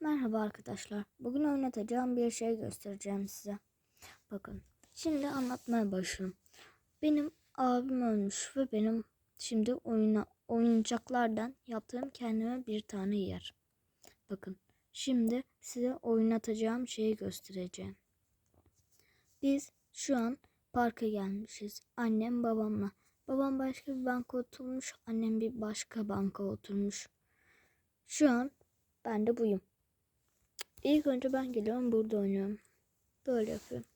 Merhaba arkadaşlar. Bugün oynatacağım bir şey göstereceğim size. Bakın. Şimdi anlatmaya başlıyorum. Benim abim ölmüş ve benim şimdi oyuna oyuncaklardan yaptığım kendime bir tane yer. Bakın. Şimdi size oynatacağım şeyi göstereceğim. Biz şu an parka gelmişiz. Annem babamla. Babam başka bir banka oturmuş. Annem bir başka banka oturmuş. Şu an ben de buyum. İlk önce ben geliyorum burada oynuyorum. Böyle yapıyorum.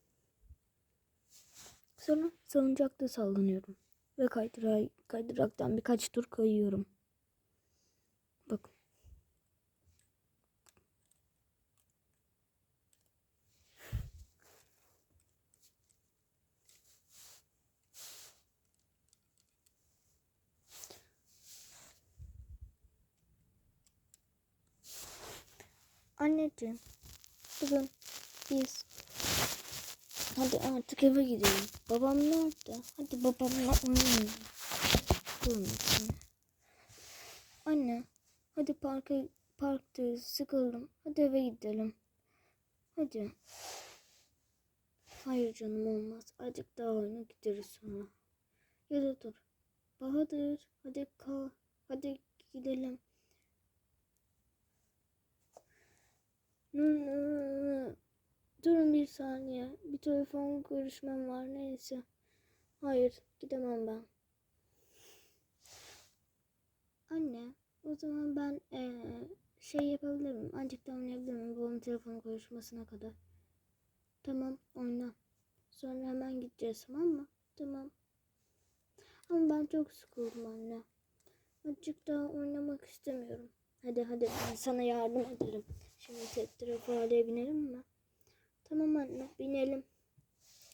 Sonra salıncakta sallanıyorum. Ve kaydıra kaydıraktan birkaç tur kayıyorum. Bakın. Anneciğim, bugün biz hadi artık eve gidelim. Babam nerede? Hadi babamla oynayalım. Durmasın. Anne, hadi parka parktayız. Sıkıldım. Hadi eve gidelim. Hadi. Hayır canım olmaz. Azıcık daha oyuna gideriz sonra. Ya da dur. Bahadır, hadi kal. Hadi gidelim. Durun bir saniye. Bir telefon görüşmem var neyse. Hayır gidemem ben. Anne o zaman ben eee, şey yapabilir miyim? Azıcık da oynayabilir miyim? Babamın telefon konuşmasına kadar. Tamam oyna. Sonra hemen gideceğiz tamam mı? Tamam. Ama ben çok sıkıldım anne. Azıcık daha oynamak istemiyorum. Hadi hadi ben sana yardım ederim. Şimdi tek tarafı hale binelim mi? Tamam anne binelim.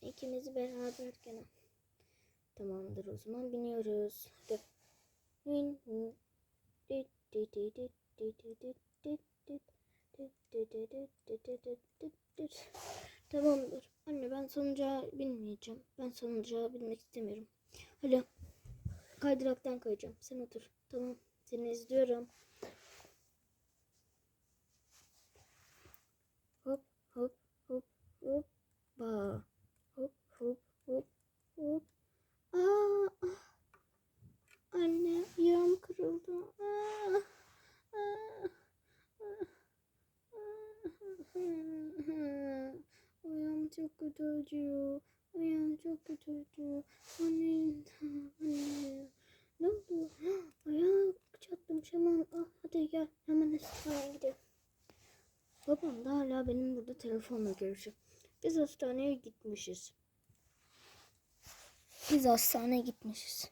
İkimiz beraber gene. Tamamdır o zaman biniyoruz. Hadi. Win win. Tamamdır. Anne ben sonuca binmeyeceğim. Ben sonuca binmek istemiyorum. Alo. Kaydıraktan kayacağım. Sen otur. Tamam. Seni izliyorum. Ba hop hop hop hop. Aa, ah. anne ayağım kırıldı. Aa, aa, aa, aa. ayağım çok kötü acıyor. Ayağım çok kötü acıyor. Anne anne. Ne oldu? Ayağım çatlamış hemen ah, hadi gel. Hemen hastaneye gidelim. Babam da hala benim burada telefonla görüşüyor. Biz hastaneye gitmişiz. Biz hastaneye gitmişiz.